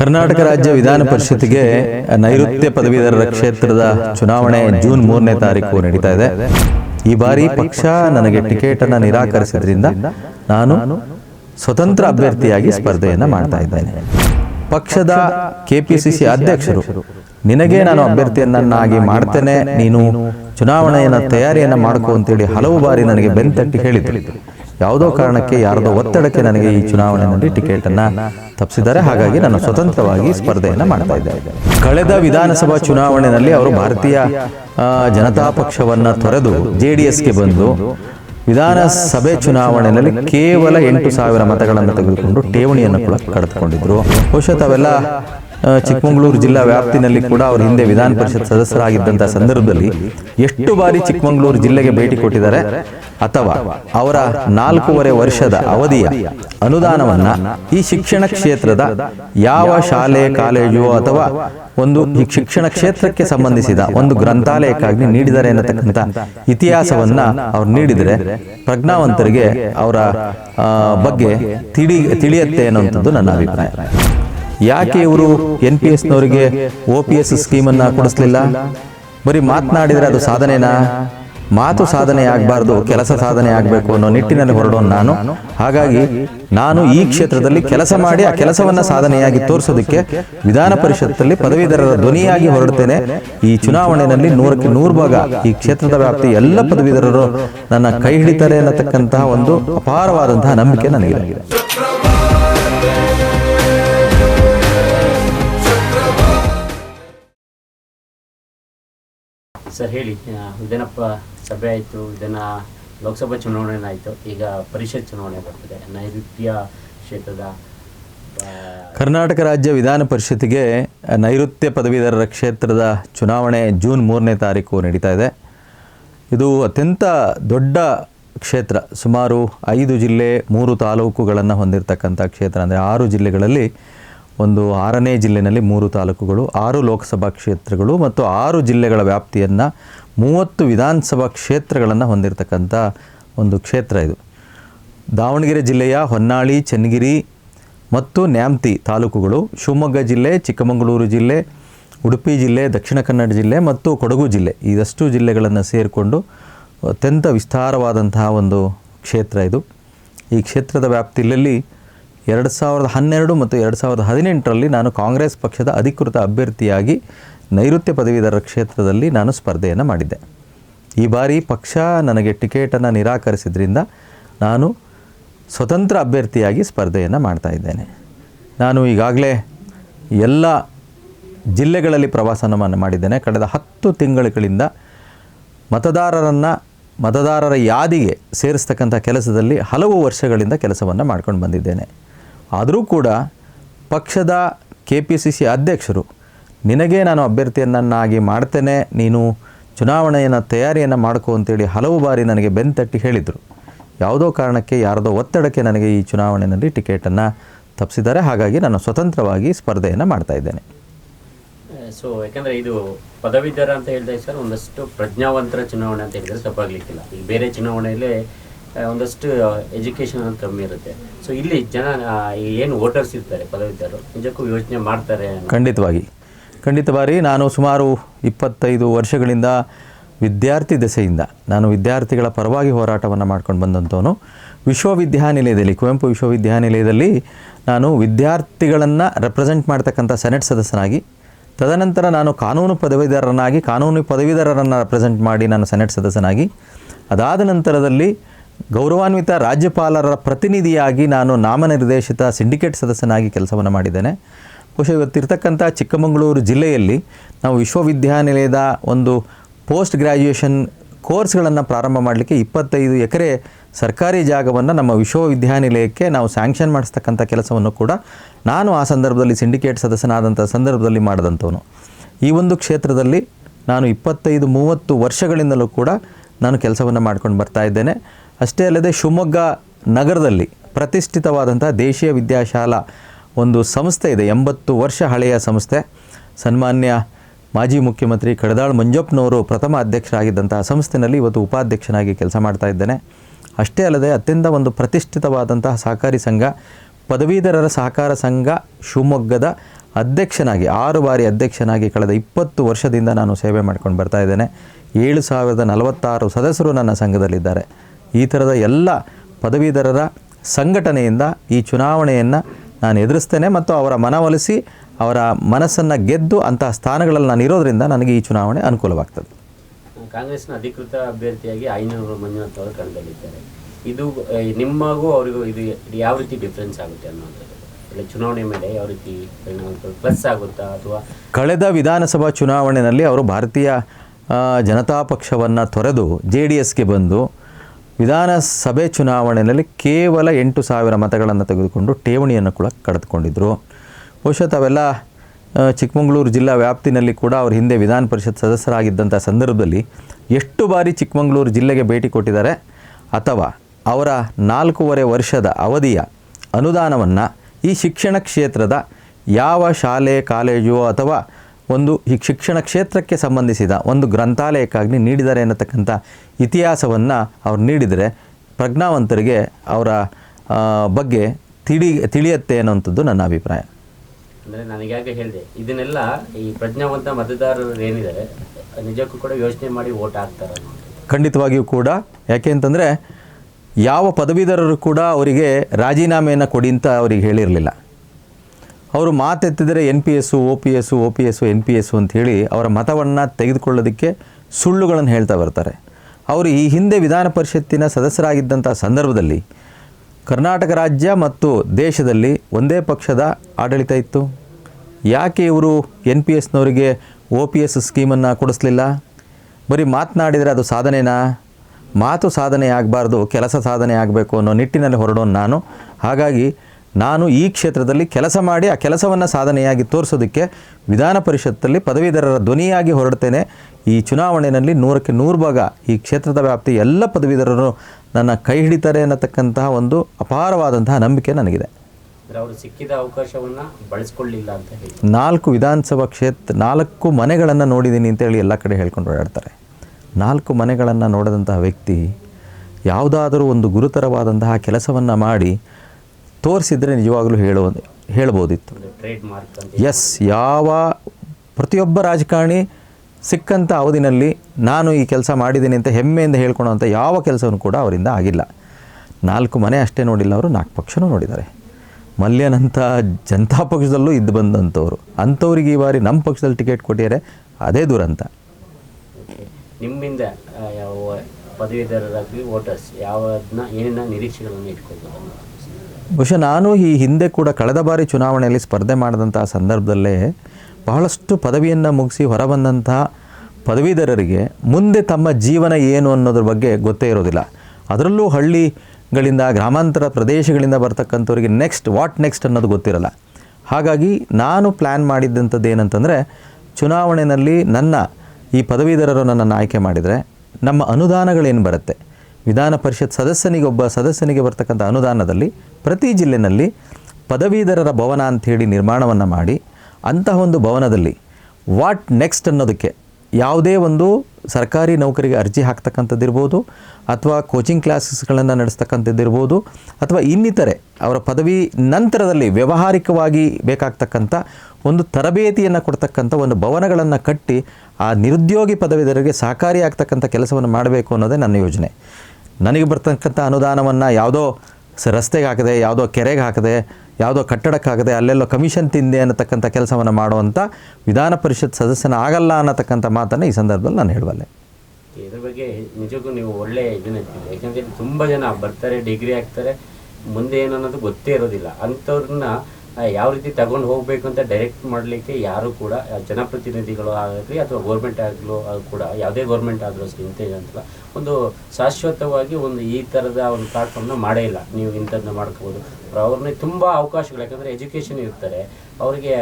ಕರ್ನಾಟಕ ರಾಜ್ಯ ವಿಧಾನ ಪರಿಷತ್ಗೆ ನೈಋತ್ಯ ಪದವೀಧರರ ಕ್ಷೇತ್ರದ ಚುನಾವಣೆ ಜೂನ್ ಮೂರನೇ ತಾರೀಕು ನಡೀತಾ ಇದೆ. ಈ ಬಾರಿ ಪಕ್ಷ ನನಗೆ ಟಿಕೆಟ್ ಅನ್ನ ನಿರಾಕರಿಸಿದ್ರಿಂದ ನಾನು ಸ್ವತಂತ್ರ ಅಭ್ಯರ್ಥಿಯಾಗಿ ಸ್ಪರ್ಧೆಯನ್ನ ಮಾಡ್ತಾ ಇದ್ದೇನೆ. ಪಕ್ಷದ ಕೆಪಿಸಿಸಿ ಅಧ್ಯಕ್ಷರು ನಿನಗೆ ನಾನು ಅಭ್ಯರ್ಥಿಯನ್ನಾಗಿ ಮಾಡ್ತೇನೆ ನೀನು ಚುನಾವಣೆಯನ್ನ ತಯಾರಿಯನ್ನ ಮಾಡ್ಕೋ ಅಂತೇಳಿ ಹಲವು ಬಾರಿ ನನಗೆ ಬೆನ್ತಟ್ಟಿ ಹೇಳಿದ್ರು. ಯಾವುದೋ ಕಾರಣಕ್ಕೆ ಯಾರದೋ ಒತ್ತಡಕ್ಕೆ ನನಗೆ ಈ ಚುನಾವಣೆಯಲ್ಲಿ ಟಿಕೆಟ್ ಅನ್ನ ತಪ್ಪಿಸಿದ್ದಾರೆ. ಹಾಗಾಗಿ ನಾನು ಸ್ವತಂತ್ರವಾಗಿ ಸ್ಪರ್ಧೆಯನ್ನು ಮಾಡ್ತಾ ಇದ್ದೇನೆ. ಕಳೆದ ವಿಧಾನಸಭಾ ಚುನಾವಣೆಯಲ್ಲಿ ಅವರು ಭಾರತೀಯ ಜನತಾ ಪಕ್ಷವನ್ನ ತೊರೆದು ಜೆ ಡಿ ಎಸ್ಗೆ ಬಂದು ವಿಧಾನಸಭೆ ಚುನಾವಣೆಯಲ್ಲಿ ಕೇವಲ ಎಂಟು ಸಾವಿರ ಮತಗಳನ್ನು ತೆಗೆದುಕೊಂಡು ಠೇವಣಿಯನ್ನು ಕೂಡ ಕಳೆದುಕೊಂಡಿದ್ರು. ಬಹುಶಃ ತಾವೆಲ್ಲ ಚಿಕ್ಕಮಗಳೂರು ಜಿಲ್ಲಾ ವ್ಯಾಪ್ತಿನಲ್ಲಿ ಕೂಡ ಅವರು ಹಿಂದೆ ವಿಧಾನ ಪರಿಷತ್ ಸದಸ್ಯರಾಗಿದ್ದಂತಹ ಸಂದರ್ಭದಲ್ಲಿ ಎಷ್ಟು ಬಾರಿ ಚಿಕ್ಕಮಗಳೂರು ಜಿಲ್ಲೆಗೆ ಭೇಟಿ ಕೊಟ್ಟಿದ್ದಾರೆ ಅಥವಾ ಅವರ ನಾಲ್ಕೂವರೆ ವರ್ಷದ ಅವಧಿಯ ಅನುದಾನವನ್ನ ಈ ಶಿಕ್ಷಣ ಕ್ಷೇತ್ರದ ಯಾವ ಶಾಲೆ, ಕಾಲೇಜು ಅಥವಾ ಒಂದು ಶಿಕ್ಷಣ ಕ್ಷೇತ್ರಕ್ಕೆ ಸಂಬಂಧಿಸಿದ ಒಂದು ಗ್ರಂಥಾಲಯಕ್ಕಾಗಿ ನೀಡಿದ್ದಾರೆ ಅನ್ನತಕ್ಕಂಥ ಇತಿಹಾಸವನ್ನ ಅವ್ರು ನೀಡಿದರೆ ಪ್ರಜ್ಞಾವಂತರಿಗೆ ಅವರ ಬಗ್ಗೆ ತಿಳಿ, ತಿಳಿಯತ್ತೆ ಅನ್ನುವಂಥದ್ದು ನನ್ನ ಅಭಿಪ್ರಾಯ. ಯಾಕೆ ಇವರು ಎನ್ ಪಿ ಎಸ್ನವರಿಗೆ ಒ ಪಿ ಎಸ್ ಸ್ಕೀಮನ್ನು ಕೊಡಿಸ್ಲಿಲ್ಲ? ಬರೀ ಮಾತನಾಡಿದರೆ ಅದು ಸಾಧನೆನಾ? ಮಾತು ಸಾಧನೆ ಆಗಬಾರ್ದು, ಕೆಲಸ ಸಾಧನೆ ಆಗಬೇಕು ಅನ್ನೋ ನಿಟ್ಟಿನಲ್ಲಿ ಹೊರಡೋನು ನಾನು. ಹಾಗಾಗಿ ನಾನು ಈ ಕ್ಷೇತ್ರದಲ್ಲಿ ಕೆಲಸ ಮಾಡಿ ಆ ಕೆಲಸವನ್ನ ಸಾಧನೆಯಾಗಿ ತೋರಿಸೋದಕ್ಕೆ ವಿಧಾನ ಪರಿಷತ್ತಲ್ಲಿ ಪದವೀಧರರ ಧ್ವನಿಯಾಗಿ ಹೊರಡ್ತೇನೆ. ಈ ಚುನಾವಣೆಯಲ್ಲಿ ನೂರಕ್ಕೆ ನೂರು ಭಾಗ ಈ ಕ್ಷೇತ್ರದ ವ್ಯಾಪ್ತಿ ಎಲ್ಲ ಪದವೀಧರರು ನನ್ನ ಕೈ ಹಿಡಿತಾರೆ ಅನ್ನತಕ್ಕಂತಹ ಒಂದು ಅಪಾರವಾದಂತಹ ನಂಬಿಕೆ ನನಗಿದೆ. ಸರ್, ಹೇಳಿ. ವಿಧಾನಪ್ಪ ಸಭೆ ಆಯಿತು. ಇದನ್ನ ಲೋಕಸಭಾ ಚುನಾವಣೆ ಆಯಿತು. ಈಗ ಪರಿಷತ್ ಚುನಾವಣೆ ಬರ್ತದೆ. ನೈಋತ್ಯ ಕ್ಷೇತ್ರದ ಕರ್ನಾಟಕ ರಾಜ್ಯ ವಿಧಾನ ಪರಿಷತ್ತಿಗೆ ನೈಋತ್ಯ ಪದವೀಧರರ ಕ್ಷೇತ್ರದ ಚುನಾವಣೆ ಜೂನ್ ಮೂರನೇ ತಾರೀಕು ನಡೀತಾ ಇದೆ. ಇದು ಅತ್ಯಂತ ದೊಡ್ಡ ಕ್ಷೇತ್ರ. ಸುಮಾರು ಐದು ಜಿಲ್ಲೆ ಮೂರು ತಾಲೂಕುಗಳನ್ನು ಹೊಂದಿರತಕ್ಕಂಥ ಕ್ಷೇತ್ರ. ಅಂದರೆ ಆರು ಜಿಲ್ಲೆಗಳಲ್ಲಿ ಒಂದು ಆರನೇ ಜಿಲ್ಲೆನಲ್ಲಿ ಮೂರು ತಾಲೂಕುಗಳು, ಆರು ಲೋಕಸಭಾ ಕ್ಷೇತ್ರಗಳು ಮತ್ತು ಆರು ಜಿಲ್ಲೆಗಳ ವ್ಯಾಪ್ತಿಯನ್ನು ಮೂವತ್ತು ವಿಧಾನಸಭಾ ಕ್ಷೇತ್ರಗಳನ್ನು ಹೊಂದಿರತಕ್ಕಂಥ ಒಂದು ಕ್ಷೇತ್ರ ಇದು. ದಾವಣಗೆರೆ ಜಿಲ್ಲೆಯ ಹೊನ್ನಾಳಿ, ಚನ್ನಗಿರಿ ಮತ್ತು ನ್ಯಾಮ್ತಿ ತಾಲೂಕುಗಳು, ಶಿವಮೊಗ್ಗ ಜಿಲ್ಲೆ, ಚಿಕ್ಕಮಗಳೂರು ಜಿಲ್ಲೆ, ಉಡುಪಿ ಜಿಲ್ಲೆ, ದಕ್ಷಿಣ ಕನ್ನಡ ಜಿಲ್ಲೆ ಮತ್ತು ಕೊಡಗು ಜಿಲ್ಲೆ ಇದಷ್ಟು ಜಿಲ್ಲೆಗಳನ್ನು ಸೇರಿಕೊಂಡು ಅತ್ಯಂತ ವಿಸ್ತಾರವಾದಂತಹ ಒಂದು ಕ್ಷೇತ್ರ ಇದು. ಈ ಕ್ಷೇತ್ರದ ವ್ಯಾಪ್ತಿಯಲ್ಲಿ ಎರಡು ಸಾವಿರದ ಹನ್ನೆರಡು ಮತ್ತು ಎರಡು ಸಾವಿರದ ಹದಿನೆಂಟರಲ್ಲಿ ನಾನು ಕಾಂಗ್ರೆಸ್ ಪಕ್ಷದ ಅಧಿಕೃತ ಅಭ್ಯರ್ಥಿಯಾಗಿ ನೈಋತ್ಯ ಪದವೀಧರ ಕ್ಷೇತ್ರದಲ್ಲಿ ನಾನು ಸ್ಪರ್ಧೆಯನ್ನು ಮಾಡಿದ್ದೆ. ಈ ಬಾರಿ ಪಕ್ಷ ನನಗೆ ಟಿಕೆಟನ್ನು ನಿರಾಕರಿಸಿದ್ರಿಂದ ನಾನು ಸ್ವತಂತ್ರ ಅಭ್ಯರ್ಥಿಯಾಗಿ ಸ್ಪರ್ಧೆಯನ್ನು ಮಾಡ್ತಾ ಇದ್ದೇನೆ. ನಾನು ಈಗಾಗಲೇ ಎಲ್ಲ ಜಿಲ್ಲೆಗಳಲ್ಲಿ ಪ್ರವಾಸವನ್ನು ಮಾಡಿದ್ದೇನೆ. ಕಳೆದ ಹತ್ತು ತಿಂಗಳುಗಳಿಂದ ಮತದಾರರನ್ನು, ಮತದಾರರ ಯಾದಿಗೆ ಸೇರಿಸ್ತಕ್ಕಂಥ ಕೆಲಸದಲ್ಲಿ ಹಲವು ವರ್ಷಗಳಿಂದ ಕೆಲಸವನ್ನು ಮಾಡ್ಕೊಂಡು ಬಂದಿದ್ದೇನೆ. ಆದರೂ ಕೂಡ ಪಕ್ಷದ ಕೆ ಪಿ ಸಿ ಸಿ ಅಧ್ಯಕ್ಷರು, ನಿನಗೆ ನಾನು ಅಭ್ಯರ್ಥಿಯನ್ನಾಗಿ ಮಾಡ್ತೇನೆ, ನೀನು ಚುನಾವಣೆಯನ್ನು ತಯಾರಿಯನ್ನು ಮಾಡ್ಕೋ ಅಂತೇಳಿ ಹಲವು ಬಾರಿ ನನಗೆ ಬೆನ್ತಟ್ಟಿ ಹೇಳಿದರು. ಯಾವುದೋ ಕಾರಣಕ್ಕೆ ಯಾರದೋ ಒತ್ತಡಕ್ಕೆ ನನಗೆ ಈ ಚುನಾವಣೆಯಲ್ಲಿ ಟಿಕೆಟನ್ನು ತಪ್ಪಿಸಿದ್ದಾರೆ ಹಾಗಾಗಿ ನಾನು ಸ್ವತಂತ್ರವಾಗಿ ಸ್ಪರ್ಧೆಯನ್ನು ಮಾಡ್ತಾ ಇದ್ದೇನೆ. ಸೊ ಯಾಕಂದರೆ ಇದು ಪದವೀಧರ ಅಂತ ಹೇಳಿದ್ರೆ ಸರ್, ಒಂದಷ್ಟು ಪ್ರಜ್ಞಾವಂತರ ಚುನಾವಣೆ ಅಂತ ಹೇಳಿದ್ರೆ ತಪ್ಪಾಗ್ಲಿಕ್ಕಿಲ್ಲ. ಈಗ ಬೇರೆ ಚುನಾವಣೆಯಲ್ಲಿ ಒಂದಷ್ಟು ಎಜುಕೇಷನ್ ಅನ್ನೋದು ಕಮ್ಮಿ ಇರುತ್ತೆ. ಸೊ ಇಲ್ಲಿ ಜನ ಏನು ವೋಟರ್ಸ್ ಇರ್ತಾರೆ, ಪದವೀಧರರು, ನಿಜಕ್ಕೂ ಯೋಚನೆ ಮಾಡ್ತಾರೆ ಖಂಡಿತವಾಗಿ. ಖಂಡಿತವಾಗಿ ನಾನು ಸುಮಾರು ಇಪ್ಪತ್ತೈದು ವರ್ಷಗಳಿಂದ ವಿದ್ಯಾರ್ಥಿ ದೆಸೆಯಿಂದ, ನಾನು ವಿದ್ಯಾರ್ಥಿಗಳ ಪರವಾಗಿ ಹೋರಾಟವನ್ನು ಮಾಡ್ಕೊಂಡು ಬಂದಂಥವನು. ವಿಶ್ವವಿದ್ಯಾನಿಲಯದಲ್ಲಿ, ಕುವೆಂಪು ವಿಶ್ವವಿದ್ಯಾನಿಲಯದಲ್ಲಿ ನಾನು ವಿದ್ಯಾರ್ಥಿಗಳನ್ನು ರೆಪ್ರೆಸೆಂಟ್ ಮಾಡ್ತಕ್ಕಂಥ ಸೆನೆಟ್ ಸದಸ್ಯನಾಗಿ, ತದನಂತರ ನಾನು ಕಾನೂನು ಪದವೀಧರನಾಗಿ ಕಾನೂನು ಪದವೀಧರರನ್ನು ರೆಪ್ರೆಸೆಂಟ್ ಮಾಡಿ ನಾನು ಸೆನೆಟ್ ಸದಸ್ಯನಾಗಿ, ಅದಾದ ನಂತರದಲ್ಲಿ ಗೌರವಾನ್ವಿತ ರಾಜ್ಯಪಾಲರ ಪ್ರತಿನಿಧಿಯಾಗಿ ನಾನು ನಾಮನಿರ್ದೇಶಿತ ಸಿಂಡಿಕೇಟ್ ಸದಸ್ಯನಾಗಿ ಕೆಲಸವನ್ನು ಮಾಡಿದ್ದೇನೆ. ಬಹುಶಃ ಇವತ್ತಿರ್ತಕ್ಕಂಥ ಚಿಕ್ಕಮಗಳೂರು ಜಿಲ್ಲೆಯಲ್ಲಿ ನಾವು ವಿಶ್ವವಿದ್ಯಾನಿಲಯದ ಒಂದು ಪೋಸ್ಟ್ ಗ್ರ್ಯಾಜುಯೇಷನ್ ಕೋರ್ಸ್ಗಳನ್ನು ಪ್ರಾರಂಭ ಮಾಡಲಿಕ್ಕೆ ಇಪ್ಪತ್ತೈದು ಎಕರೆ ಸರ್ಕಾರಿ ಜಾಗವನ್ನು ನಮ್ಮ ವಿಶ್ವವಿದ್ಯಾನಿಲಯಕ್ಕೆ ನಾವು ಸ್ಯಾಂಕ್ಷನ್ ಮಾಡಿಸ್ತಕ್ಕಂಥ ಕೆಲಸವನ್ನು ಕೂಡ ನಾನು ಆ ಸಂದರ್ಭದಲ್ಲಿ ಸಿಂಡಿಕೇಟ್ ಸದಸ್ಯನಾದಂಥ ಸಂದರ್ಭದಲ್ಲಿ ಮಾಡಿದಂಥವನು. ಈ ಒಂದು ಕ್ಷೇತ್ರದಲ್ಲಿ ನಾನು ಇಪ್ಪತ್ತೈದು ಮೂವತ್ತು ವರ್ಷಗಳಿಂದಲೂ ಕೂಡ ನಾನು ಕೆಲಸವನ್ನು ಮಾಡ್ಕೊಂಡು ಬರ್ತಾ ಇದ್ದೇನೆ. ಅಷ್ಟೇ ಅಲ್ಲದೆ ಶಿವಮೊಗ್ಗ ನಗರದಲ್ಲಿ ಪ್ರತಿಷ್ಠಿತವಾದಂಥ ದೇಶೀಯ ವಿದ್ಯಾಶಾಲಾ ಒಂದು ಸಂಸ್ಥೆ ಇದೆ, ಎಂಬತ್ತು ವರ್ಷ ಹಳೆಯ ಸಂಸ್ಥೆ. ಸನ್ಮಾನ್ಯ ಮಾಜಿ ಮುಖ್ಯಮಂತ್ರಿ ಕಡದಾಳ್ ಮಂಜಪ್ಪನವರು ಪ್ರಥಮ ಅಧ್ಯಕ್ಷರಾಗಿದ್ದಂಥ ಸಂಸ್ಥೆಯಲ್ಲಿ ಇವತ್ತು ಉಪಾಧ್ಯಕ್ಷನಾಗಿ ಕೆಲಸ ಮಾಡ್ತಾ ಇದ್ದೇನೆ. ಅಷ್ಟೇ ಅಲ್ಲದೆ ಅತ್ಯಂತ ಒಂದು ಪ್ರತಿಷ್ಠಿತವಾದಂತಹ ಸಹಕಾರಿ ಸಂಘ, ಪದವೀಧರರ ಸಹಕಾರ ಸಂಘ ಶಿವಮೊಗ್ಗದ ಅಧ್ಯಕ್ಷನಾಗಿ, ಆರು ಬಾರಿ ಅಧ್ಯಕ್ಷನಾಗಿ ಕಳೆದ ಇಪ್ಪತ್ತು ವರ್ಷದಿಂದ ನಾನು ಸೇವೆ ಮಾಡ್ಕೊಂಡು ಬರ್ತಾ ಇದ್ದೇನೆ. ಏಳು ಸಾವಿರದ ನಲವತ್ತಾರು ಸದಸ್ಯರು ನನ್ನ ಸಂಘದಲ್ಲಿದ್ದಾರೆ. ಈ ಥರದ ಎಲ್ಲ ಪದವೀಧರರ ಸಂಘಟನೆಯಿಂದ ಈ ಚುನಾವಣೆಯನ್ನು ನಾನು ಎದುರಿಸ್ತೇನೆ ಮತ್ತು ಅವರ ಮನವೊಲಿಸಿ ಅವರ ಮನಸ್ಸನ್ನು ಗೆದ್ದು ಅಂತಹ ಸ್ಥಾನಗಳಲ್ಲಿ ನಾನು ಇರೋದರಿಂದ ನನಗೆ ಈ ಚುನಾವಣೆ ಅನುಕೂಲವಾಗ್ತದೆ. ಕಾಂಗ್ರೆಸ್ನ ಅಧಿಕೃತ ಅಭ್ಯರ್ಥಿಯಾಗಿ ಐನೂರು ಮಂಜುನಾಥ್ ಅವರು ಕಣದಲ್ಲಿದ್ದಾರೆ. ಇದು ನಿಮ್ಮಗೂ ನಿಮಗೂ ಅವರಿಗೂ ಇದು ಯಾವ ರೀತಿ ಡಿಫ್ರೆನ್ಸ್ ಆಗುತ್ತೆ ಅನ್ನೋದು ಚುನಾವಣೆ ಮೇಲೆ ಯಾವ ರೀತಿ ಪ್ಲಸ್ ಆಗುತ್ತಾ ಅಥವಾ ಕಳೆದ ವಿಧಾನಸಭಾ ಚುನಾವಣೆಯಲ್ಲಿ ಅವರು ಭಾರತೀಯ ಜನತಾ ಪಕ್ಷವನ್ನು ತೊರೆದು ಜೆ ಡಿ ಎಸ್ಗೆ ಬಂದು ವಿಧಾನಸಭೆ ಚುನಾವಣೆಯಲ್ಲಿ ಕೇವಲ ಎಂಟು ಸಾವಿರ ಮತಗಳನ್ನು ತೆಗೆದುಕೊಂಡು ಠೇವಣಿಯನ್ನು ಕೂಡ ಕಳೆದುಕೊಂಡಿದ್ದರು ಬಹುಶಃ ತಾವೆಲ್ಲ ಚಿಕ್ಕಮಗಳೂರು ಜಿಲ್ಲಾ ವ್ಯಾಪ್ತಿನಲ್ಲಿ ಕೂಡ ಅವರು ಹಿಂದೆ ವಿಧಾನ ಪರಿಷತ್ ಸದಸ್ಯರಾಗಿದ್ದಂಥ ಸಂದರ್ಭದಲ್ಲಿ ಎಷ್ಟು ಬಾರಿ ಚಿಕ್ಕಮಗಳೂರು ಜಿಲ್ಲೆಗೆ ಭೇಟಿ ಕೊಟ್ಟಿದ್ದಾರೆ ಅಥವಾ ಅವರ ನಾಲ್ಕೂವರೆ ವರ್ಷದ ಅವಧಿಯ ಅನುದಾನವನ್ನು ಈ ಶಿಕ್ಷಣ ಕ್ಷೇತ್ರದ ಯಾವ ಶಾಲೆ, ಕಾಲೇಜು ಅಥವಾ ಒಂದು ಈ ಶಿಕ್ಷಣ ಕ್ಷೇತ್ರಕ್ಕೆ ಸಂಬಂಧಿಸಿದ ಒಂದು ಗ್ರಂಥಾಲಯಕ್ಕಾಗಿ ನೀಡಿದ್ದಾರೆ ಅನ್ನತಕ್ಕಂಥ ಇತಿಹಾಸವನ್ನು ಅವ್ರು ನೀಡಿದರೆ ಪ್ರಜ್ಞಾವಂತರಿಗೆ ಅವರ ಬಗ್ಗೆ ತಿಳಿ ತಿಳಿಯತ್ತೆ ಅನ್ನುವಂಥದ್ದು ನನ್ನ ಅಭಿಪ್ರಾಯ. ಅಂದರೆ ನನಗೆ ಹೇಳಿದೆ ಇದನ್ನೆಲ್ಲ ಈ ಪ್ರಜ್ಞಾವಂತ ಮತದಾರರು ಏನಿದ್ದಾರೆ ನಿಜಕ್ಕೂ ಕೂಡ ಯೋಚನೆ ಮಾಡಿ ಓಟ್ ಹಾಕ್ತಾರೆ ಖಂಡಿತವಾಗಿಯೂ ಕೂಡ. ಯಾಕೆ ಅಂತಂದರೆ ಯಾವ ಪದವೀಧರರು ಕೂಡ ಅವರಿಗೆ ರಾಜೀನಾಮೆಯನ್ನು ಕೊಡಿ ಅಂತ ಅವರಿಗೆ ಹೇಳಿರಲಿಲ್ಲ. ಅವರು ಮಾತೆತ್ತಿದರೆ N P S, O P S, O P S, N P S ಅಂಥೇಳಿ ಅವರ ಮತವನ್ನು ತೆಗೆದುಕೊಳ್ಳೋದಕ್ಕೆ ಸುಳ್ಳುಗಳನ್ನು ಹೇಳ್ತಾ ಬರ್ತಾರೆ. ಅವರು ಈ ಹಿಂದೆ ವಿಧಾನ ಪರಿಷತ್ತಿನ ಸದಸ್ಯರಾಗಿದ್ದಂಥ ಸಂದರ್ಭದಲ್ಲಿ ಕರ್ನಾಟಕ ರಾಜ್ಯ ಮತ್ತು ದೇಶದಲ್ಲಿ ಒಂದೇ ಪಕ್ಷದ ಆಡಳಿತ ಇತ್ತು. ಯಾಕೆ ಇವರು ಎನ್ ಪಿ ಎಸ್ನವರಿಗೆ ಒ ಪಿ ಎಸ್ ಸ್ಕೀಮನ್ನು ಕೊಡಿಸ್ಲಿಲ್ಲ? ಬರೀ ಮಾತನಾಡಿದರೆ ಅದು ಸಾಧನೆನಾ? ಮಾತು ಸಾಧನೆ ಆಗಬಾರ್ದು, ಕೆಲಸ ಸಾಧನೆ ಆಗಬೇಕು ಅನ್ನೋ ನಿಟ್ಟಿನಲ್ಲಿ ಹೊರಡೋನು ನಾನು. ಹಾಗಾಗಿ ನಾನು ಈ ಕ್ಷೇತ್ರದಲ್ಲಿ ಕೆಲಸ ಮಾಡಿ ಆ ಕೆಲಸವನ್ನು ಸಾಧನೆಯಾಗಿ ತೋರಿಸೋದಕ್ಕೆ ವಿಧಾನ ಪರಿಷತ್ತಲ್ಲಿ ಪದವೀಧರರ ಧ್ವನಿಯಾಗಿ ಹೊರಡ್ತೇನೆ. ಈ ಚುನಾವಣೆಯಲ್ಲಿ ನೂರಕ್ಕೆ ನೂರು ಭಾಗ ಈ ಕ್ಷೇತ್ರದ ವ್ಯಾಪ್ತಿ ಎಲ್ಲ ಪದವೀಧರರು ನನ್ನ ಕೈ ಹಿಡಿತಾರೆ ಅನ್ನತಕ್ಕಂತಹ ಒಂದು ಅಪಾರವಾದಂತಹ ನಂಬಿಕೆ ನನಗಿದೆ. ಅವರು ಸಿಕ್ಕಿದ ಅವಕಾಶವನ್ನು ಬಳಸ್ಕೊಳ್ಳಿಲ್ಲ ಅಂತ ಹೇಳಿ. ನಾಲ್ಕು ವಿಧಾನಸಭಾ ಕ್ಷೇತ್ರ ನಾಲ್ಕು ಮನೆಗಳನ್ನು ನೋಡಿದ್ದೀನಿ ಅಂತೇಳಿ ಎಲ್ಲ ಕಡೆ ಹೇಳ್ಕೊಂಡು ಓಡಾಡ್ತಾರೆ. ನಾಲ್ಕು ಮನೆಗಳನ್ನು ನೋಡಿದಂತಹ ವ್ಯಕ್ತಿ ಯಾವುದಾದರೂ ಒಂದು ಗುರುತರವಾದಂತಹ ಕೆಲಸವನ್ನು ಮಾಡಿ ತೋರಿಸಿದರೆ ನಿಜವಾಗಲೂ ಹೇಳುವ ಹೇಳ್ಬೋದಿತ್ತು. ಎಸ್ ಯಾವ ಪ್ರತಿಯೊಬ್ಬ ರಾಜಕಾರಣಿ ಸಿಕ್ಕಂಥ ಅವಧಿನಲ್ಲಿ ನಾನು ಈ ಕೆಲಸ ಮಾಡಿದ್ದೀನಿ ಅಂತ ಹೆಮ್ಮೆಯಿಂದ ಹೇಳ್ಕೊಳೋಂಥ ಯಾವ ಕೆಲಸವನ್ನು ಕೂಡ ಅವರಿಂದ ಆಗಿಲ್ಲ. ನಾಲ್ಕು ಮನೆ ಅಷ್ಟೇ ನೋಡಿಲ್ಲ ಅವರು ನಾಲ್ಕು ಪಕ್ಷನೂ ನೋಡಿದ್ದಾರೆ. ಮಲ್ಯನಂಥ ಜನತಾ ಪಕ್ಷದಲ್ಲೂ ಇದ್ದು ಬಂದಂಥವ್ರು. ಅಂಥವ್ರಿಗೆ ಈ ಬಾರಿ ನಮ್ಮ ಪಕ್ಷದಲ್ಲಿ ಟಿಕೆಟ್ ಕೊಟ್ಟಿದ್ದಾರೆ ಅದೇ ದುರಂತ. ನಿಮ್ಮಿಂದ ಪದವೀಧರರಾಗಲಿ ವೋಟರ್ಸ್ ಯಾವದನ್ನ ಏನೇನ ನಿರೀಕ್ಷೆಗಳನ್ನು ಇಟ್ಕೊಳ್ಬೋದು ಬಹುಶಃ ನಾನು ಈ ಹಿಂದೆ ಕೂಡ ಕಳೆದ ಬಾರಿ ಚುನಾವಣೆಯಲ್ಲಿ ಸ್ಪರ್ಧೆ ಮಾಡಿದಂಥ ಸಂದರ್ಭದಲ್ಲೇ ಬಹಳಷ್ಟು ಪದವಿಯನ್ನು ಮುಗಿಸಿ ಹೊರಬಂದಂತಹ ಪದವೀಧರರಿಗೆ ಮುಂದೆ ತಮ್ಮ ಜೀವನ ಏನು ಅನ್ನೋದ್ರ ಬಗ್ಗೆ ಗೊತ್ತೇ ಇರೋದಿಲ್ಲ. ಅದರಲ್ಲೂ ಹಳ್ಳಿಗಳಿಂದ, ಗ್ರಾಮಾಂತರ ಪ್ರದೇಶಗಳಿಂದ ಬರ್ತಕ್ಕಂಥವ್ರಿಗೆ ನೆಕ್ಸ್ಟ್ ವಾಟ್ ನೆಕ್ಸ್ಟ್ ಅನ್ನೋದು ಗೊತ್ತಿರಲ್ಲ. ಹಾಗಾಗಿ ನಾನು ಪ್ಲ್ಯಾನ್ ಮಾಡಿದ್ದಂಥದ್ದು ಏನಂತಂದರೆ ಚುನಾವಣೆಯಲ್ಲಿ ನನ್ನ ಈ ಪದವೀಧರರು ನನ್ನನ್ನು ಆಯ್ಕೆ ಮಾಡಿದರೆ ನಮ್ಮ ಅನುದಾನಗಳೇನು ಬರುತ್ತೆ? ವಿಧಾನ ಪರಿಷತ್ ಸದಸ್ಯನಿಗೆ ಒಬ್ಬ ಸದಸ್ಯನಿಗೆ ಬರ್ತಕ್ಕಂಥ ಅನುದಾನದಲ್ಲಿ ಪ್ರತಿ ಜಿಲ್ಲೆನಲ್ಲಿ ಪದವೀಧರರ ಭವನ ಅಂಥೇಳಿ ನಿರ್ಮಾಣವನ್ನು ಮಾಡಿ ಅಂತಹ ಒಂದು ಭವನದಲ್ಲಿ ವಾಟ್ ನೆಕ್ಸ್ಟ್ ಅನ್ನೋದಕ್ಕೆ ಯಾವುದೇ ಒಂದು ಸರ್ಕಾರಿ ನೌಕರಿಗೆ ಅರ್ಜಿ ಹಾಕ್ತಕ್ಕಂಥದ್ದಿರ್ಬೋದು ಅಥವಾ ಕೋಚಿಂಗ್ ಕ್ಲಾಸಸ್ಗಳನ್ನು ನಡೆಸ್ತಕ್ಕಂಥದ್ದಿರ್ಬೋದು ಅಥವಾ ಇನ್ನಿತರೆ ಅವರ ಪದವಿ ನಂತರದಲ್ಲಿ ವ್ಯಾವಹಾರಿಕವಾಗಿ ಬೇಕಾಗ್ತಕ್ಕಂಥ ಒಂದು ತರಬೇತಿಯನ್ನು ಕೊಡ್ತಕ್ಕಂಥ ಒಂದು ಭವನಗಳನ್ನು ಕಟ್ಟಿ ಆ ನಿರುದ್ಯೋಗಿ ಪದವೀಧರರಿಗೆ ಸಹಕಾರಿಯಾಗ್ತಕ್ಕಂಥ ಕೆಲಸವನ್ನು ಮಾಡಬೇಕು ಅನ್ನೋದೇ ನನ್ನ ಯೋಜನೆ. ನನಗೆ ಬರ್ತಕ್ಕಂಥ ಅನುದಾನವನ್ನು ಯಾವುದೋ ರಸ್ತೆಗೆ ಹಾಕದೆ, ಯಾವುದೋ ಕೆರೆಗೆ ಹಾಕದೆ, ಯಾವುದೋ ಕಟ್ಟಡಕ್ಕೆ ಹಾಕದೆ, ಅಲ್ಲೆಲ್ಲೋ ಕಮಿಷನ್ ತಿಂದೆ ಅನ್ನತಕ್ಕಂಥ ಕೆಲಸವನ್ನು ಮಾಡುವಂಥ ವಿಧಾನ ಪರಿಷತ್ ಸದಸ್ಯನ ಆಗಲ್ಲ ಅನ್ನತಕ್ಕಂಥ ಮಾತನ್ನು ಈ ಸಂದರ್ಭದಲ್ಲಿ ನಾನು ಹೇಳಬಲ್ಲೆ ಇದ್ರ ಬಗ್ಗೆ ನಿಜಕ್ಕೂ ನೀವು ಒಳ್ಳೆ ಇದನ್ನ. ಯಾಕಂದ್ರೆ ತುಂಬಾ ಜನ ಬರ್ತಾರೆ, ಡಿಗ್ರಿ ಆಗ್ತಾರೆ ಮುಂದೆ ಏನು ಅನ್ನೋದು ಗೊತ್ತೇ ಇರೋದಿಲ್ಲ. ಅಂಥವ್ರನ್ನ ಯಾವ ರೀತಿ ತಗೊಂಡು ಹೋಗಬೇಕು ಅಂತ ಡೈರೆಕ್ಟ್ ಮಾಡಲಿಕ್ಕೆ ಯಾರು ಕೂಡ ಜನಪ್ರತಿನಿಧಿಗಳು ಆಗಲಿ ಅಥವಾ ಗೌರ್ಮೆಂಟ್ ಆಗಲೂ ಕೂಡ, ಯಾವುದೇ ಗೌರ್ಮೆಂಟ್ ಆದರೂ ಅಷ್ಟೇ, ಇಂಥ ಅಂತಲ್ಲ, ಒಂದು ಶಾಶ್ವತವಾಗಿ ಒಂದು ಈ ಥರದ ಒಂದು ಪ್ಲಾಟ್ಫಾರ್ಮ್ನ ಮಾಡೇ ಇಲ್ಲ. ನೀವು ಇಂಥದ್ದನ್ನ ಮಾಡ್ಕೋಬೋದು. ಅವ್ರನ್ನ ತುಂಬ ಅವಕಾಶಗಳು, ಯಾಕಂದರೆ ಎಜುಕೇಷನ್ ಇರ್ತಾರೆ, ಅವರಿಗೆ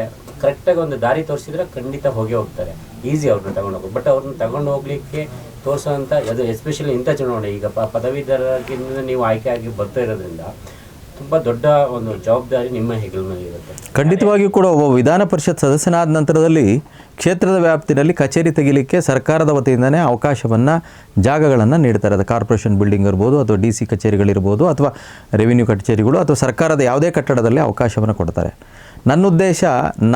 ಕರೆಕ್ಟಾಗಿ ಒಂದು ದಾರಿ ತೋರಿಸಿದ್ರೆ ಖಂಡಿತ ಹೋಗೇ ಹೋಗ್ತಾರೆ. ಈಸಿ ಅವ್ರನ್ನ ತಗೊಂಡು ಹೋಗೋದು ಬಟ್ ಅವ್ರನ್ನ ತಗೊಂಡು ಹೋಗ್ಲಿಕ್ಕೆ ತೋರಿಸೋಂಥ, ಅದು ಎಸ್ಪೆಷಲಿ ಇಂಥ ಚುನಾವಣೆ, ಈಗ ಪದವೀಧರಕ್ಕಿಂತ ನೀವು ಆಯ್ಕೆ ಆಗಿ ಬರ್ತಾ ಇರೋದ್ರಿಂದ ತುಂಬ ದೊಡ್ಡ ಒಂದು ಜವಾಬ್ದಾರಿ ನಿಮ್ಮ ಹೆಗಲ ಮೇಲೆ ಇರುತ್ತೆ ಖಂಡಿತವಾಗಿಯೂ ಕೂಡ ಒಬ್ಬ ವಿಧಾನ ಪರಿಷತ್ ಸದಸ್ಯನಾದ ನಂತರದಲ್ಲಿ ಕ್ಷೇತ್ರದ ವ್ಯಾಪ್ತಿನಲ್ಲಿ ಕಚೇರಿ ತೆಗಿಲಿಕ್ಕೆ ಸರ್ಕಾರದ ವತಿಯಿಂದನೇ ಅವಕಾಶವನ್ನು, ಜಾಗಗಳನ್ನು ನೀಡ್ತಾರೆ. ಅದು ಕಾರ್ಪೊರೇಷನ್ ಬಿಲ್ಡಿಂಗ್ ಇರ್ಬೋದು ಅಥವಾ ಡಿ ಸಿ ಕಚೇರಿಗಳಿರ್ಬೋದು ಅಥವಾ ರೆವಿನ್ಯೂ ಕಚೇರಿಗಳು ಅಥವಾ ಸರ್ಕಾರದ ಯಾವುದೇ ಕಟ್ಟಡದಲ್ಲಿ ಅವಕಾಶವನ್ನು ಕೊಡ್ತಾರೆ. ನನ್ನ ಉದ್ದೇಶ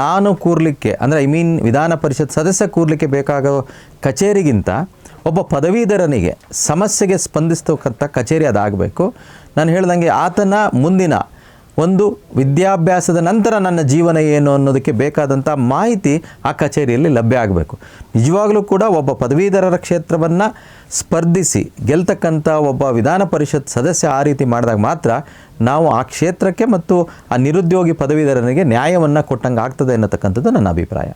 ನಾನು ಕೂರ್ಲಿಕ್ಕೆ, ಅಂದರೆ ಐ ಮೀನ್ ವಿಧಾನ ಪರಿಷತ್ ಸದಸ್ಯ ಕೂರ್ಲಿಕ್ಕೆ ಬೇಕಾಗೋ ಕಚೇರಿಗಿಂತ ಒಬ್ಬ ಪದವೀಧರನಿಗೆ ಸಮಸ್ಯೆಗೆ ಸ್ಪಂದಿಸ್ತಕ್ಕಂಥ ಕಚೇರಿ ಅದಾಗಬೇಕು. ನಾನು ಹೇಳ್ದಂಗೆ ಆತನ ಮುಂದಿನ ಒಂದು ವಿದ್ಯಾಭ್ಯಾಸದ ನಂತರ ನನ್ನ ಜೀವನ ಏನು ಅನ್ನೋದಕ್ಕೆ ಬೇಕಾದಂಥ ಮಾಹಿತಿ ಆ ಕಚೇರಿಯಲ್ಲಿ ಲಭ್ಯ ಆಗಬೇಕು. ನಿಜವಾಗಲೂ ಕೂಡ ಒಬ್ಬ ಪದವೀಧರರ ಕ್ಷೇತ್ರವನ್ನು ಸ್ಪರ್ಧಿಸಿ ಗೆಲ್ತಕ್ಕಂಥ ಒಬ್ಬ ವಿಧಾನ ಪರಿಷತ್ ಸದಸ್ಯ ಆ ರೀತಿ ಮಾಡಿದಾಗ ಮಾತ್ರ ನಾವು ಆ ಕ್ಷೇತ್ರಕ್ಕೆ ಮತ್ತು ಆ ನಿರುದ್ಯೋಗಿ ಪದವೀಧರನಿಗೆ ನ್ಯಾಯವನ್ನು ಕೊಟ್ಟಂಗೆ ಆಗ್ತದೆ ಅನ್ನತಕ್ಕಂಥದ್ದು ನನ್ನ ಅಭಿಪ್ರಾಯ.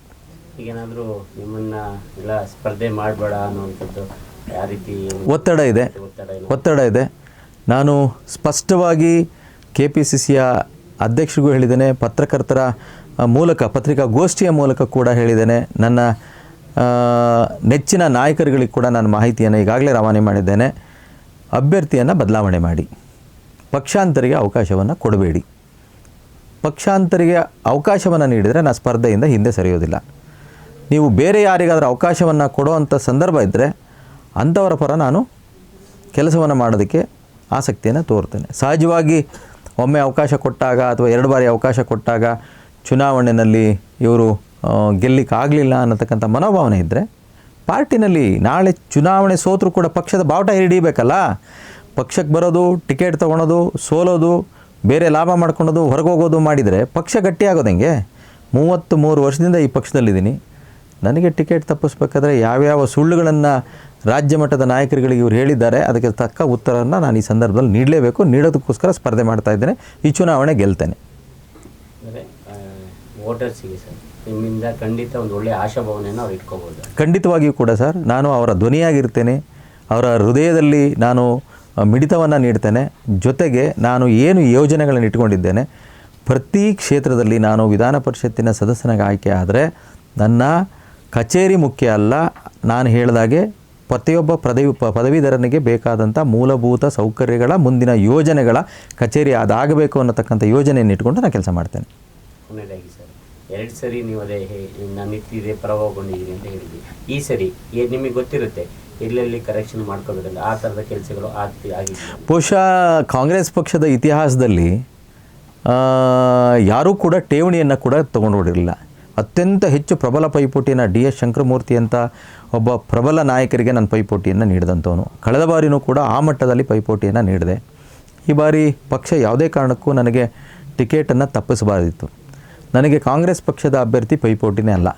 ಈಗೇನಾದರೂ ನಿಮ್ಮನ್ನ ಇಲ್ಲ ಸ್ಪರ್ಧೆ ಮಾಡಬೇಡ ಅನ್ನುವಂಥದ್ದು ಯಾವ ರೀತಿ ಒತ್ತಡ ಇದೆ? ಒತ್ತಡ ಇದೆ. ನಾನು ಸ್ಪಷ್ಟವಾಗಿ ಕೆ ಪಿ ಸಿ ಸಿಯ ಅಧ್ಯಕ್ಷರಿಗೂ ಹೇಳಿದ್ದೇನೆ, ಪತ್ರಕರ್ತರ ಮೂಲಕ, ಪತ್ರಿಕಾಗೋಷ್ಠಿಯ ಮೂಲಕ ಕೂಡ ಹೇಳಿದ್ದೇನೆ. ನನ್ನ ನೆಚ್ಚಿನ ನಾಯಕರುಗಳಿಗೆ ಕೂಡ ನಾನು ಮಾಹಿತಿಯನ್ನು ಈಗಾಗಲೇ ರವಾನೆ ಮಾಡಿದ್ದೇನೆ. ಅಭ್ಯರ್ಥಿಯನ್ನು ಬದಲಾವಣೆ ಮಾಡಿ. ಪಕ್ಷಾಂತರಿಗೆ ಅವಕಾಶವನ್ನು ಕೊಡಬೇಡಿ. ಪಕ್ಷಾಂತರಿಗೆ ಅವಕಾಶವನ್ನು ನೀಡಿದರೆ ನಾನು ಸ್ಪರ್ಧೆಯಿಂದ ಹಿಂದೆ ಸರಿಯೋದಿಲ್ಲ. ನೀವು ಬೇರೆ ಯಾರಿಗಾದರೂ ಅವಕಾಶವನ್ನು ಕೊಡುವಂಥ ಸಂದರ್ಭ ಇದ್ದರೆ ಅಂಥವರ ಪರ ನಾನು ಕೆಲಸವನ್ನು ಮಾಡೋದಕ್ಕೆ ಆಸಕ್ತಿಯನ್ನು ತೋರ್ತೇನೆ. ಸಹಜವಾಗಿ ಒಮ್ಮೆ ಅವಕಾಶ ಕೊಟ್ಟಾಗ ಅಥವಾ ಎರಡು ಬಾರಿ ಅವಕಾಶ ಕೊಟ್ಟಾಗ ಚುನಾವಣೆಯಲ್ಲಿ ಇವರು ಗೆಲ್ಲಿಕ್ಕಾಗಲಿಲ್ಲ ಅನ್ನತಕ್ಕಂಥ ಮನೋಭಾವನೆ ಇದ್ದರೆ ಪಾರ್ಟಿನಲ್ಲಿ ನಾಳೆ ಚುನಾವಣೆ ಸೋತರೂ ಕೂಡ ಪಕ್ಷದ ಬಾವುಟ ಹಿಡಿಬೇಕಲ್ಲ? ಪಕ್ಷಕ್ಕೆ ಬರೋದು, ಟಿಕೆಟ್ ತೊಗೊಳೋದು, ಸೋಲೋದು, ಬೇರೆ ಲಾಭ ಮಾಡ್ಕೊಳೋದು ಹೊರಗೆ ಹೋಗೋದು ಮಾಡಿದರೆ ಪಕ್ಷ ಗಟ್ಟಿಯಾಗೋದು ಹೆಂಗೆ? ಮೂವತ್ತು ಮೂರು ವರ್ಷದಿಂದ ಈ ಪಕ್ಷದಲ್ಲಿದ್ದೀನಿ. ನನಗೆ ಟಿಕೆಟ್ ತಪ್ಪಿಸ್ಬೇಕಾದ್ರೆ ಯಾವ್ಯಾವ ಸುಳ್ಳುಗಳನ್ನು ರಾಜ್ಯ ಮಟ್ಟದ ನಾಯಕರುಗಳಿಗೆ ಇವರು ಹೇಳಿದ್ದಾರೆ. ಅದಕ್ಕೆ ತಕ್ಕ ಉತ್ತರವನ್ನು ನಾನು ಈ ಸಂದರ್ಭದಲ್ಲಿ ನೀಡಲೇಬೇಕು. ನೀಡೋದಕ್ಕೋಸ್ಕರ ಸ್ಪರ್ಧೆ ಮಾಡ್ತಾ ಇದ್ದೇನೆ. ಈ ಚುನಾವಣೆ ಗೆಲ್ತೇನೆ. ಅಂದರೆ ವೋಟರ್ಸಿಗೆ ಸರ್ ನಿಮ್ಮಿಂದ ಖಂಡಿತ ಒಂದು ಒಳ್ಳೆಯ ಆಶಾಭಾವನೆಯನ್ನು ಅವ್ರು ಇಟ್ಕೋಬೋದು. ಖಂಡಿತವಾಗಿಯೂ ಕೂಡ ಸರ್ ನಾನು ಅವರ ಧ್ವನಿಯಾಗಿರ್ತೇನೆ. ಅವರ ಹೃದಯದಲ್ಲಿ ನಾನು ಮಿಡಿತವನ್ನು ನೀಡ್ತೇನೆ. ಜೊತೆಗೆ ನಾನು ಏನು ಯೋಜನೆಗಳನ್ನು ಇಟ್ಕೊಂಡಿದ್ದೇನೆ ಪ್ರತಿ ಕ್ಷೇತ್ರದಲ್ಲಿ ನಾನು ವಿಧಾನ ಪರಿಷತ್ತಿನ ಸದಸ್ಯನಾಗಿ ಆಯ್ಕೆ ಆದರೆ ನನ್ನ ಕಚೇರಿ ಮುಖ್ಯ ಅಲ್ಲ. ನಾನು ಹೇಳಿದಾಗೆ ಪ್ರತಿಯೊಬ್ಬ ಪದವಿ ಪ- ಪದವೀಧರನಿಗೆ ಬೇಕಾದಂಥ ಮೂಲಭೂತ ಸೌಕರ್ಯಗಳ ಮುಂದಿನ ಯೋಜನೆಗಳ ಕಚೇರಿ ಅದಾಗಬೇಕು ಅನ್ನತಕ್ಕಂಥ ಯೋಜನೆಯನ್ನು ಇಟ್ಕೊಂಡು ನಾನು ಕೆಲಸ ಮಾಡ್ತೇನೆ. ಕೊನೆಯದಾಗಿ ಸರ್ ಎರಡು ಸರಿ ನೀವು ಅದೇ ನಾನು ಪರವಾಗಿಕೊಂಡಿದ್ದೀನಿ ಅಂತ ಹೇಳಿದ್ವಿ ಈ ಸರಿ ನಿಮಗೆ ಗೊತ್ತಿರುತ್ತೆ ಎಲ್ಲೆಲ್ಲಿ ಕರೆಕ್ಷನ್ ಮಾಡ್ಕೋಬೇಕಲ್ಲ ಆ ಥರದ ಕೆಲಸಗಳು ಆಗ್ತಿ ಆಗಿದೆ ಬಹುಶಃ ಕಾಂಗ್ರೆಸ್ ಪಕ್ಷದ ಇತಿಹಾಸದಲ್ಲಿ ಯಾರೂ ಕೂಡ ಠೇವಣಿಯನ್ನು ಕೂಡ ತೊಗೊಂಡೋಡಿರಲಿಲ್ಲ ಅತ್ಯಂತ ಹೆಚ್ಚು ಪ್ರಬಲ ಪೈಪೋಟಿಯನ್ನು ಡಿ ಎಸ್ ಶಂಕರಮೂರ್ತಿ ಅಂತ ಒಬ್ಬ ಪ್ರಬಲ ನಾಯಕರಿಗೆ ನಾನು ಪೈಪೋಟಿಯನ್ನು ನೀಡಿದಂಥವನು. ಕಳೆದ ಬಾರಿನೂ ಕೂಡ ಆ ಮಟ್ಟದಲ್ಲಿ ಪೈಪೋಟಿಯನ್ನು ನೀಡಿದೆ. ಈ ಬಾರಿ ಪಕ್ಷ ಯಾವುದೇ ಕಾರಣಕ್ಕೂ ನನಗೆ ಟಿಕೆಟನ್ನು ತಪ್ಪಿಸಬಾರದಿತ್ತು. ನನಗೆ ಕಾಂಗ್ರೆಸ್ ಪಕ್ಷದ ಅಭ್ಯರ್ಥಿ ಪೈಪೋಟಿನೇ ಅಲ್ಲ.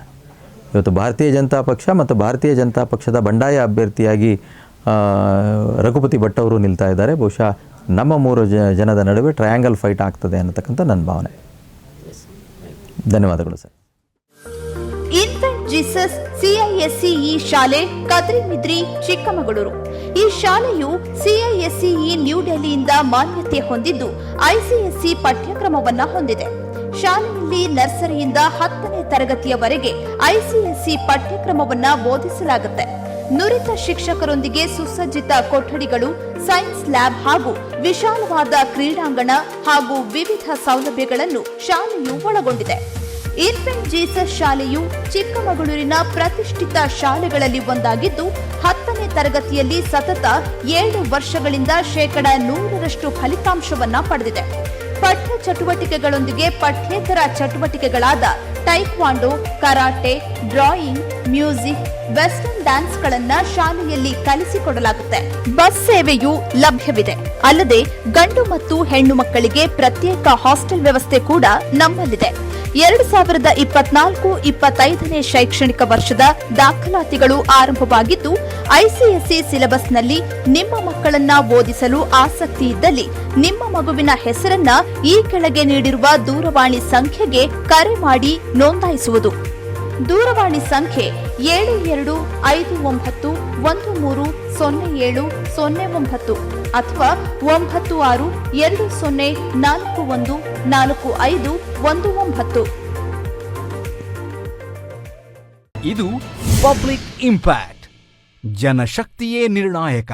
ಇವತ್ತು ಭಾರತೀಯ ಜನತಾ ಪಕ್ಷ ಮತ್ತು ಭಾರತೀಯ ಜನತಾ ಪಕ್ಷದ ಬಂಡಾಯ ಅಭ್ಯರ್ಥಿಯಾಗಿ ರಘುಪತಿ ಭಟ್ ಅವರು ನಿಲ್ತಾ ಇದ್ದಾರೆ. ಬಹುಶಃ ನಮ್ಮ ಮೂರು ಜನದ ನಡುವೆ ಟ್ರಯಾಂಗಲ್ ಫೈಟ್ ಆಗ್ತದೆ ಅನ್ನತಕ್ಕಂಥ ನನ್ನ ಭಾವನೆ. ಧನ್ಯವಾದಗಳು ಸರ್. ಜೀಸಸ್ ಸಿಐಎಸ್ಸಿಇ ಶಾಲೆ ಕದ್ರಿ ಮಿದ್ರಿ ಚಿಕ್ಕಮಗಳೂರು. ಈ ಶಾಲೆಯು ಸಿಐಎಸ್ಸಿಇ ನ್ಯೂ ಡೆಲ್ಲಿಯಿಂದ ಮಾನ್ಯತೆ ಹೊಂದಿದ್ದು ಐಸಿಎಸ್ಸಿ ಪಠ್ಯಕ್ರಮವನ್ನ ಹೊಂದಿದೆ. ಶಾಲೆಯಲ್ಲಿ ನರ್ಸರಿಯಿಂದ ಹತ್ತನೇ ತರಗತಿಯವರೆಗೆ ಐಸಿಎಸ್ಸಿ ಪಠ್ಯಕ್ರಮವನ್ನ ಬೋಧಿಸಲಾಗುತ್ತೆ. ನುರಿತ ಶಿಕ್ಷಕರೊಂದಿಗೆ ಸುಸಜ್ಜಿತ ಕೊಠಡಿಗಳು, ಸೈನ್ಸ್ ಲ್ಯಾಬ್ ಹಾಗೂ ವಿಶಾಲವಾದ ಕ್ರೀಡಾಂಗಣ ಹಾಗೂ ವಿವಿಧ ಸೌಲಭ್ಯಗಳನ್ನು ಶಾಲೆಯು ಒಳಗೊಂಡಿದೆ. ಇನ್ಫೆಂಟ್ ಜೀಸಸ್ ಶಾಲೆಯು ಚಿಕ್ಕಮಗಳೂರಿನ ಪ್ರತಿಷ್ಠಿತ ಶಾಲೆಗಳಲ್ಲಿ ಒಂದಾಗಿದ್ದು, ಹತ್ತನೇ ತರಗತಿಯಲ್ಲಿ ಸತತ ಏಳು ವರ್ಷಗಳಿಂದ ಶೇಕಡ ನೂರರಷ್ಟು ಫಲಿತಾಂಶವನ್ನ ಪಡೆದಿದೆ. ಪಠ್ಯ ಚಟುವಟಿಕೆಗಳೊಂದಿಗೆ ಪಠ್ಯೇತರ ಚಟುವಟಿಕೆಗಳಾದ taekwondo, karate, drawing, music western dance ಗಳನ್ನ ಶಾಲೆಯಲ್ಲಿ ಕಲಿಸಿಕೊಡಲಾಗುತ್ತೆ. ಬಸ್ ಸೇವೆಯು ಲಭ್ಯವಿದೆ. ಅಲ್ಲದೆ ಗಂಡು ಮತ್ತು ಹೆಣ್ಣು ಮಕ್ಕಳಿಗೆ ಪ್ರತ್ಯೇಕ ಹಾಸ್ಟೆಲ್ ವ್ಯವಸ್ಥೆ ಕೂಡ ನಮ್ಮಲ್ಲಿದೆ. ಎರಡು ಸಾವಿರದ ಇಪ್ಪತ್ನಾಲ್ಕು ಇಪ್ಪತ್ತೈದನೇ ಶೈಕ್ಷಣಿಕ ವರ್ಷದ ದಾಖಲಾತಿಗಳು ಆರಂಭವಾಗಿದ್ದು, ಐಸಿಎಸ್ಸಿ ಸಿಲೆಬಸ್ನಲ್ಲಿ ನಿಮ್ಮ ಮಕ್ಕಳನ್ನ ಓದಿಸಲು ಆಸಕ್ತಿ ಇದ್ದಲ್ಲಿ ನಿಮ್ಮ ಮಗುವಿನ ಹೆಸರನ್ನ ಈ ಕೆಳಗೆ ನೀಡಿರುವ ದೂರವಾಣಿ ಸಂಖ್ಯೆಗೆ ಕರೆ ಮಾಡಿ ನೋಂದಾಯಿಸುವುದು. ದೂರವಾಣಿ ಸಂಖ್ಯೆ ಏಳು ಎರಡು ಐದು ಒಂಬತ್ತು ಒಂದು ಮೂರು ಸೊನ್ನೆ ಏಳು ಸೊನ್ನೆ ಒಂಬತ್ತು ಅಥವಾ ಒಂಬತ್ತು ಆರು ಎರಡು ಸೊನ್ನೆ ನಾಲ್ಕು ಒಂದು ನಾಲ್ಕು ಐದು ಒಂದು ಒಂಬತ್ತು. ಇದು ಪಬ್ಲಿಕ್ ಇಂಪ್ಯಾಕ್ಟ್, ಜನಶಕ್ತಿಯೇ ನಿರ್ಣಾಯಕ.